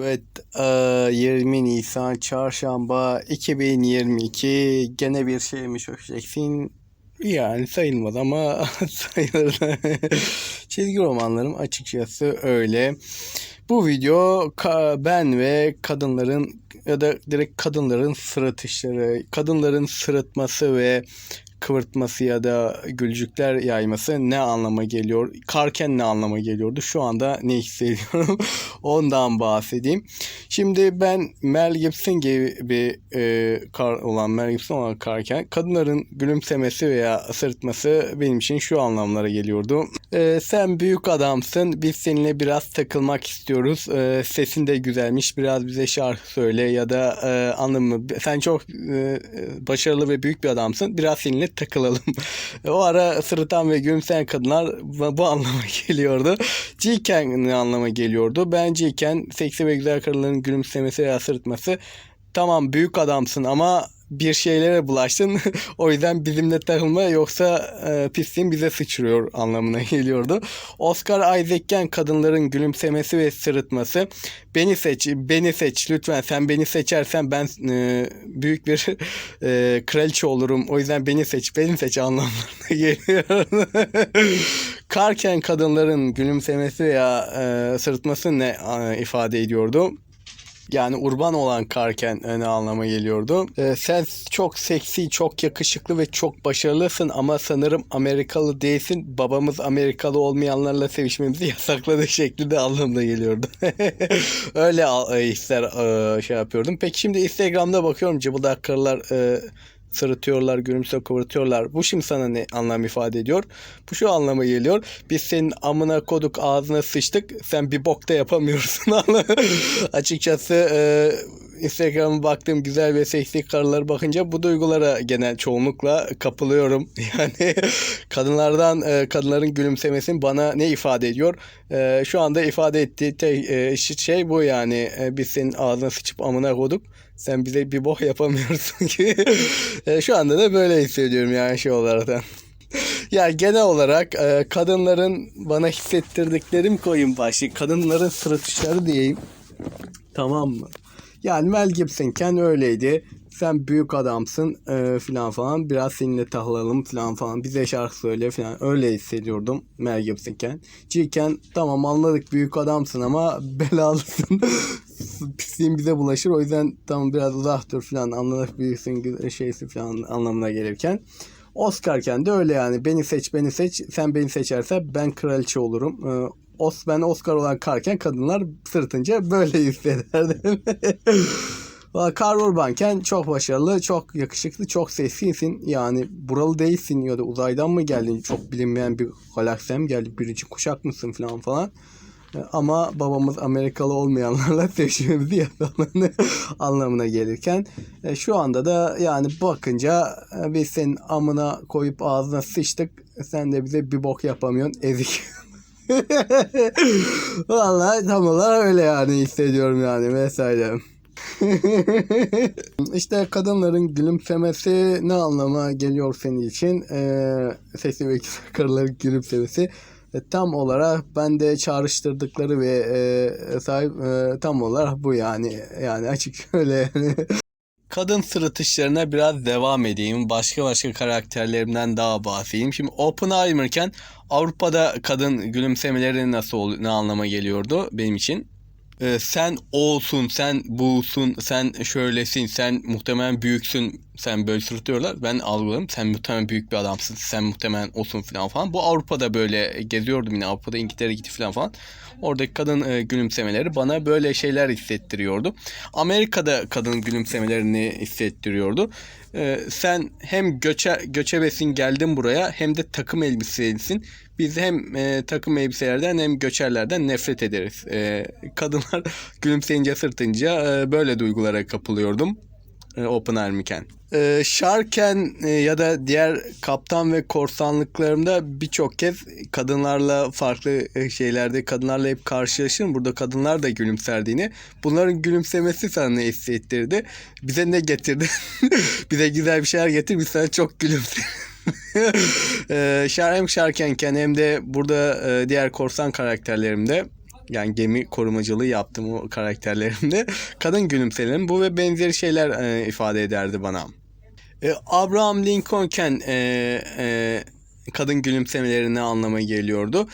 Evet, eee, 20 Nisan Çarşamba 2022 gene bir şeymiş Ökçeksin. Yani sayılmaz ama sayılır. Çizgi romanlarım açıkçası öyle. Bu video ben ve kadınların ya da direkt kadınların sırıtışları, kadınların sırıtması ve kıvırtması ya da gülcükler yayması ne anlama geliyor? Karken ne anlama geliyordu? Şu anda ne hissediyorum? Ondan bahsedeyim. Şimdi ben Mel Gibson gibi e, kar olan Mel Gibson olan karken kadınların gülümsemesi veya sırıtması benim için şu anlamlara geliyordu. E, sen büyük adamsın. Biz seninle biraz takılmak istiyoruz. E, sesin de güzelmiş. Biraz bize şarkı söyle ya da e, anlamı sen çok e, başarılı ve büyük bir adamsın. Biraz seninle takılalım. o ara sırıtan ve gülümseyen kadınlar bu anlama geliyordu. Ciken ne anlama geliyordu? Ben Ciken seksi ve güzel karıların gülümsemesi veya sırıtması tamam büyük adamsın ama bir şeylere bulaştın. o yüzden bizimle takılma yoksa e, pisliğin bize sıçrıyor anlamına geliyordu. Oscar Isaac'ken kadınların gülümsemesi ve sırıtması. Beni seç, beni seç lütfen. Sen beni seçersen ben e, büyük bir e, kraliçe olurum. O yüzden beni seç, beni seç anlamlarına geliyor. Karken kadınların gülümsemesi veya e, sırıtması ne e, ifade ediyordu? Yani urban olan karken ne anlama geliyordu. Ee, sen çok seksi, çok yakışıklı ve çok başarılısın ama sanırım Amerikalı değilsin. Babamız Amerikalı olmayanlarla sevişmemizi yasakladığı şeklinde anlamda geliyordu. Öyle e, hisler e, şey yapıyordum. Peki şimdi Instagram'da bakıyorum cıbıldak karılar e, sırıtıyorlar, gülümse kıvırtıyorlar. Bu şimdi sana ne anlam ifade ediyor? Bu şu anlama geliyor. Biz senin amına koduk ağzına sıçtık. Sen bir bok da yapamıyorsun. Açıkçası e, Instagram'a baktığım güzel ve seksi karılara bakınca bu duygulara genel çoğunlukla kapılıyorum. Yani kadınlardan e, kadınların gülümsemesinin bana ne ifade ediyor? E, şu anda ifade ettiği tek e, şey bu yani. E, biz senin ağzına sıçıp amına koduk. Sen bize bir boh yapamıyorsun ki. E, şu anda da böyle hissediyorum yani şey olarak. Ya genel olarak e, kadınların bana hissettirdiklerim koyun başı. Kadınların sırıtışları diyeyim. Tamam mı? Yani Mel Gibson'ken öyleydi. Sen büyük adamsın e, filan falan. Biraz seninle tahlalım filan falan. Bize şarkı söyle filan. Öyle hissediyordum Mel Gibson'ken. Ciken tamam anladık büyük adamsın ama belalısın. Pisliğin bize bulaşır. O yüzden tamam biraz uzak dur filan. Anladık büyüksün şeysi filan anlamına gelirken. Oscar'ken de öyle yani. Beni seç beni seç. Sen beni seçersen ben kraliçe olurum. Ee, Os, ben Oscar olan karken kadınlar sırtınca böyle hissederdim. Valla Kar Urbanken çok başarılı, çok yakışıklı, çok seksisin. Yani buralı değilsin ya da uzaydan mı geldin? Çok bilinmeyen bir galaksiden mi geldin? Birinci kuşak mısın falan falan. Ama babamız Amerikalı olmayanlarla sevişmemizi yapalım anlamına gelirken e, şu anda da yani bakınca e, biz senin amına koyup ağzına sıçtık sen de bize bir bok yapamıyorsun ezik. Vallahi tam olarak öyle yani hissediyorum yani vesaire. işte kadınların gülümsemesi ne anlama geliyor senin için? Ee, sesli ve karıların gülümsemesi e, tam olarak ben de çağrıştırdıkları ve e, sahip e, tam olarak bu yani yani açık öyle yani. Kadın sırıtışlarına biraz devam edeyim. Başka başka karakterlerimden daha bahsedeyim. Şimdi Oppenheimer'ken Avrupa'da kadın gülümsemeleri nasıl ne anlama geliyordu benim için? Ee, sen olsun, sen busun, sen şöylesin, sen muhtemelen büyüksün, sen böyle sırıtıyorlar. Ben algıladım. Sen muhtemelen büyük bir adamsın, sen muhtemelen olsun falan falan. Bu Avrupa'da böyle geziyordum yine. Avrupa'da İngiltere gitti falan falan. Oradaki kadın e, gülümsemeleri bana böyle şeyler hissettiriyordu. Amerika'da kadın gülümsemelerini hissettiriyordu. Ee, sen hem göçe, göçebesin geldin buraya hem de takım elbiselisin. Biz hem e, takım elbiselerden hem göçerlerden nefret ederiz. E, kadınlar gülümseyince sırtınca e, böyle duygulara kapılıyordum. E, open Army'ken. E, Sharken e, ya da diğer kaptan ve korsanlıklarımda birçok kez kadınlarla farklı e, şeylerde kadınlarla hep karşılaşırım. Burada kadınlar da gülümserdiğini. Bunların gülümsemesi sana ne hissettirdi? Bize ne getirdi? Bize güzel bir şeyler getir. Biz sana çok gülümser. Şar hem Şarkenken hem de burada e, diğer korsan karakterlerimde Yani gemi korumacılığı yaptım o karakterlerimde. Kadın gülümsemelerim bu ve benzeri şeyler e, ifade ederdi bana. E, Abraham Lincoln'ken e, e, kadın gülümsemeleri ne anlama geliyordu?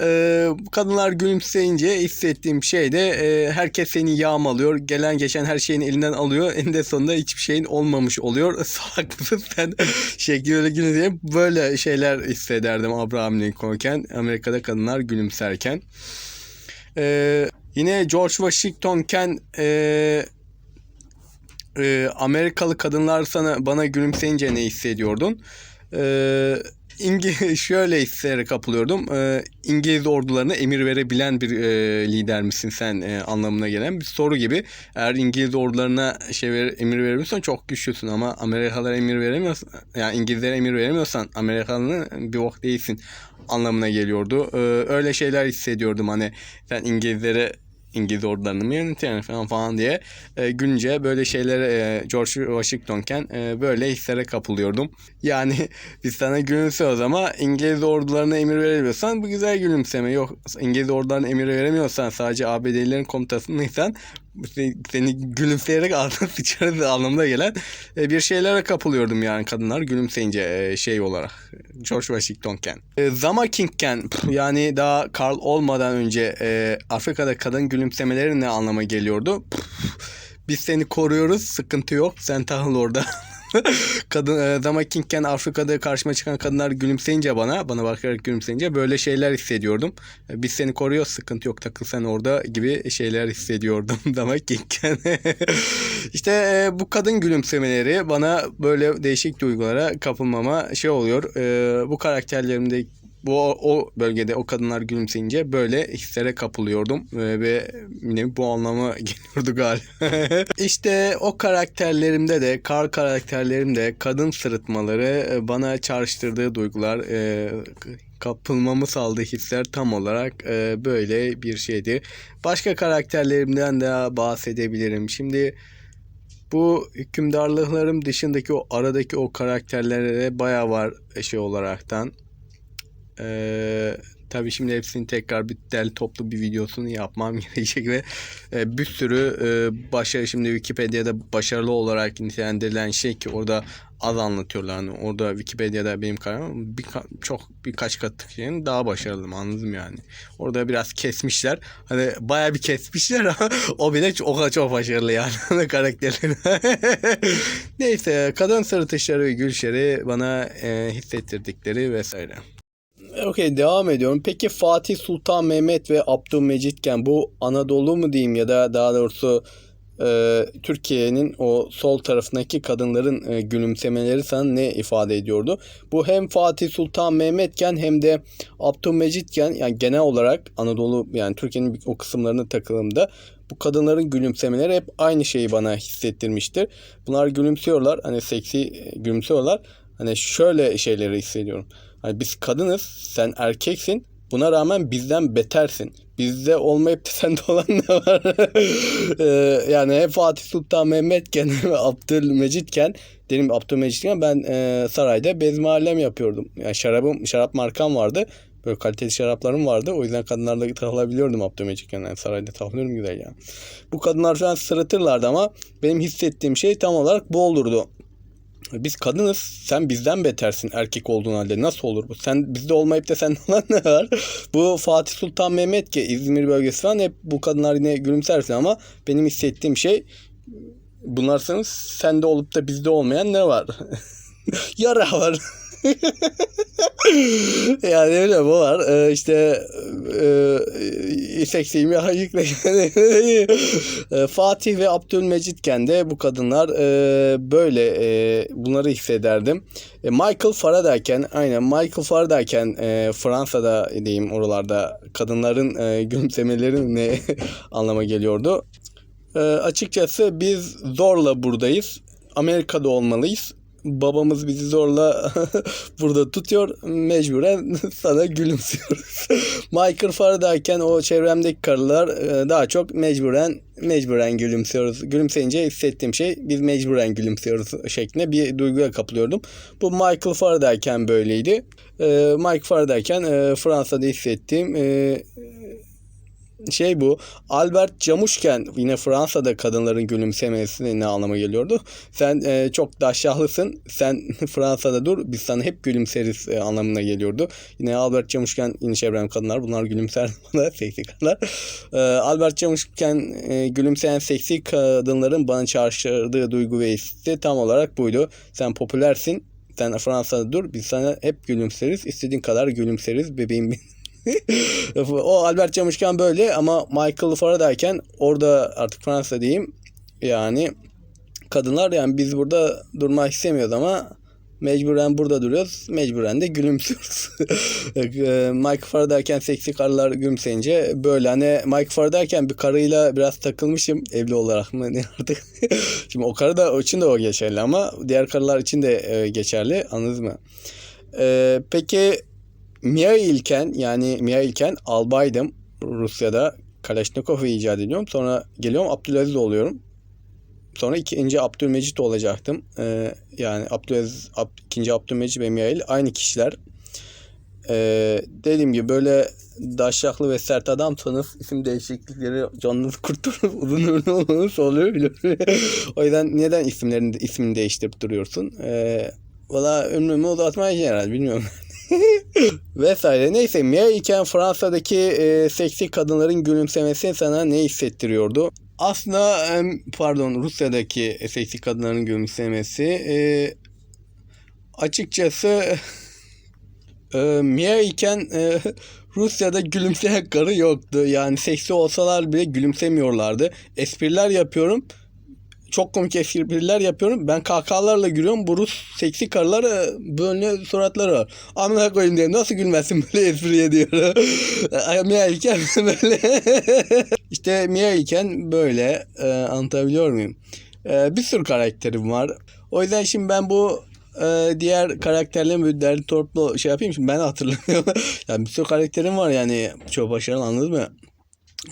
E, kadınlar gülümseyince hissettiğim şey de e, herkes seni yağmalıyor. Gelen geçen her şeyin elinden alıyor. Eninde sonunda hiçbir şeyin olmamış oluyor. Salak mısın sen? Şekli öyle gülümseyip böyle şeyler hissederdim Abraham Lincoln'ken. Amerika'da kadınlar gülümserken. E, yine George Washington'ken e, e, Amerikalı kadınlar sana bana gülümseyince ne hissediyordun? E, İngi şöyle hislere kapılıyordum. E, İngiliz ordularına emir verebilen bir e, lider misin sen e, anlamına gelen bir soru gibi. Eğer İngiliz ordularına şey ver, emir verebiliyorsan çok güçlüsün ama Amerikalılara emir veremiyorsan yani İngilizlere emir veremiyorsan Amerikalı'nın bir bok değilsin anlamına geliyordu. E, öyle şeyler hissediyordum hani sen İngilizlere İngiliz ordularını mı yönetiyorsun falan falan diye e, günce böyle şeylere e, George Washington'ken e, böyle hislere kapılıyordum. Yani biz sana gülümsüyoruz ama İngiliz ordularına emir veremiyorsan bu güzel gülümseme. Yok İngiliz ordularına emir veremiyorsan sadece ABD'lilerin komutasındaysan seni gülümseyerek ağzına sıçarız anlamına gelen e, bir şeylere kapılıyordum yani kadınlar gülümseyince e, şey olarak George Washington'ken. E, Zama King'ken yani daha Karl olmadan önce Afrika'da kadın gülümsemeleri ne anlama geliyordu? Biz seni koruyoruz sıkıntı yok sen tahıl orada. kadın e, Zama King'ken Afrika'da karşıma çıkan kadınlar gülümseyince bana, bana bakarak gülümseyince böyle şeyler hissediyordum. E, Biz seni koruyor, sıkıntı yok, takıl sen orada gibi şeyler hissediyordum Zama King'ken. işte e, bu kadın gülümsemeleri bana böyle değişik duygulara kapılmama şey oluyor. E, bu karakterlerimde bu o bölgede o kadınlar gülümseyince böyle hislere kapılıyordum ve, ve yine bu anlama geliyordu galiba. işte o karakterlerimde de kar karakterlerimde kadın sırıtmaları e, bana çağrıştırdığı duygular e, kapılmamı sağladığı hisler tam olarak e, böyle bir şeydi. Başka karakterlerimden de bahsedebilirim. Şimdi bu hükümdarlıklarım dışındaki o aradaki o karakterlere baya var şey olaraktan. Ee, tabii şimdi hepsini tekrar bir del toplu bir videosunu yapmam gerekecek ve e, bir sürü e, başarı şimdi Wikipedia'da başarılı olarak nitelendirilen şey ki orada az anlatıyorlar. Yani orada Wikipedia'da benim kararım bir, çok birkaç katlık şeyin daha başarılı anladım yani. Orada biraz kesmişler. Hani baya bir kesmişler ama o bile o kadar çok başarılı yani karakterleri. Neyse kadın sırıtışları ve gülüşleri bana e, hissettirdikleri vesaire. Okey devam ediyorum. Peki Fatih Sultan Mehmet ve Abdülmecitken bu Anadolu mu diyeyim ya da daha doğrusu e, Türkiye'nin o sol tarafındaki kadınların e, gülümsemeleri sana ne ifade ediyordu? Bu hem Fatih Sultan Mehmetken hem de Abdülmecitken yani genel olarak Anadolu yani Türkiye'nin o kısımlarına takılımda bu kadınların gülümsemeleri hep aynı şeyi bana hissettirmiştir. Bunlar gülümsüyorlar hani seksi e, gülümsüyorlar. Hani şöyle şeyleri hissediyorum. Hani biz kadınız, sen erkeksin. Buna rağmen bizden betersin. Bizde olmayıp da sende olan ne var? ee, yani hem Fatih Sultan Mehmetken Abdülmecitken dedim Abdülmecitken ben e, sarayda bezmi yapıyordum. Yani şarabım, şarap markam vardı. Böyle kaliteli şaraplarım vardı. O yüzden kadınlarla takılabiliyordum Abdülmecitken. Yani sarayda takılıyorum güzel yani. Bu kadınlar falan sırıtırlardı ama benim hissettiğim şey tam olarak bu olurdu. Biz kadınız. Sen bizden betersin erkek olduğun halde. Nasıl olur bu? Sen bizde olmayıp da sende olan ne var? Bu Fatih Sultan Mehmet ki İzmir bölgesi falan hep bu kadınlar yine gülümsersin ama benim hissettiğim şey bunlarsanız sende olup da bizde olmayan ne var? Yara var. yani öyle bu var. Ee, işte e, seksiyim ya e, Fatih ve Abdülmecitken de bu kadınlar e, böyle e, bunları hissederdim. E, Michael Faradayken aynen Michael Faradayken e, Fransa'da diyeyim oralarda kadınların e, gülümsemeleri ne anlama geliyordu. E, açıkçası biz zorla buradayız. Amerika'da olmalıyız babamız bizi zorla burada tutuyor. Mecburen sana gülümsüyoruz. Michael Faradayken o çevremdeki karılar e, daha çok mecburen mecburen gülümsüyoruz. Gülümseyince hissettiğim şey biz mecburen gülümsüyoruz şeklinde bir duyguya kapılıyordum. Bu Michael Faradayken böyleydi. E, Mike Faradayken e, Fransa'da hissettiğim şey bu. Albert Camusken yine Fransa'da kadınların gülümsemesi ne anlama geliyordu? Sen e, çok daşyahlısın. Sen Fransa'da dur. Biz sana hep gülümseriz e, anlamına geliyordu. Yine Albert Camusken yine çevrem kadınlar. Bunlar gülümser bana seksi kadınlar. E, Albert Camusken e, gülümseyen seksi kadınların bana çağrıştırdığı duygu ve hissi tam olarak buydu. Sen popülersin. Sen Fransa'da dur. Biz sana hep gülümseriz. İstediğin kadar gülümseriz bebeğim benim. o Albert Camusken böyle ama Michael Faradayken orada artık Fransa diyeyim. Yani kadınlar yani biz burada durmak istemiyoruz ama mecburen burada duruyoruz. Mecburen de gülümsüyoruz. Eee, Mike Faradayken seksi karılar gülümseyince böyle hani Mike Faradayken bir karıyla biraz takılmışım evli olarak mı ne artık. Şimdi o karı da o için de o geçerli ama diğer karılar için de e, geçerli anladınız mı? Eee, peki Mia İlken yani Mia İlken albaydım Rusya'da. Kalashnikov'u icat ediyorum. Sonra geliyorum Abdülaziz oluyorum. Sonra ikinci Abdülmecit olacaktım. Ee, yani Abdülaziz, Ab, ikinci Abdülmecit ve Miail aynı kişiler. Ee, dediğim gibi böyle daşaklı ve sert adamsanız isim değişiklikleri canınızı kurtarır. Uzun ömürlü olmanız oluyor biliyorum. o yüzden neden isimlerini ismini değiştirip duruyorsun? Ee, Valla ömrümü uzatmaya herhalde bilmiyorum. Vesaire. Neyse Mia iken Fransa'daki e, seksi kadınların gülümsemesi sana ne hissettiriyordu? Aslında pardon Rusya'daki seksi kadınların gülümsemesi e, açıkçası e, Mia iken e, Rusya'da gülümseyen karı yoktu. Yani seksi olsalar bile gülümsemiyorlardı. Espriler yapıyorum çok komik espriler yapıyorum. Ben kahkahalarla gülüyorum. Bu Rus seksi karılar e, böyle suratları var. Amına koyayım diye nasıl gülmezsin böyle espriye diyor. Mia iken böyle. işte Mia iken böyle e, anlatabiliyor muyum? E, bir sürü karakterim var. O yüzden şimdi ben bu e, diğer karakterlerin böyle derli torplu şey yapayım. Şimdi ben hatırlamıyorum. yani bir sürü karakterim var yani. Çok başarılı anladın mı?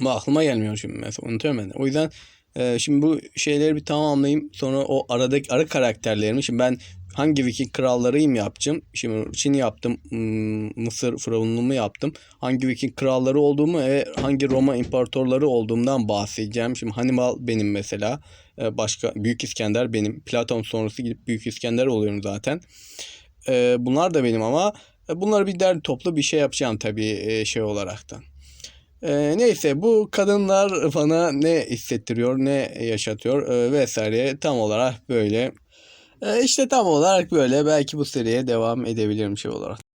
Ama aklıma gelmiyor şimdi mesela. Unutuyorum ben de. O yüzden ee, şimdi bu şeyleri bir tamamlayayım. Sonra o aradaki ara karakterlerimi. Şimdi ben hangi Viking krallarıyım yapacağım. Şimdi Çin yaptım. hmm, Mısır firavunluğumu yaptım. Hangi Viking kralları olduğumu ve hangi Roma imparatorları olduğumdan bahsedeceğim. Şimdi Hannibal benim mesela. Ee, Başka Büyük İskender benim. Platon sonrası gidip Büyük İskender oluyorum zaten. Ee, Bunlar da benim ama e, bunları bir derli toplu bir şey yapacağım tabii e, şey olaraktan. Ee, neyse bu kadınlar bana ne hissettiriyor, ne yaşatıyor e, vesaire tam olarak böyle. Ee, işte tam olarak böyle. Belki bu seriye devam edebilirim şey olarak.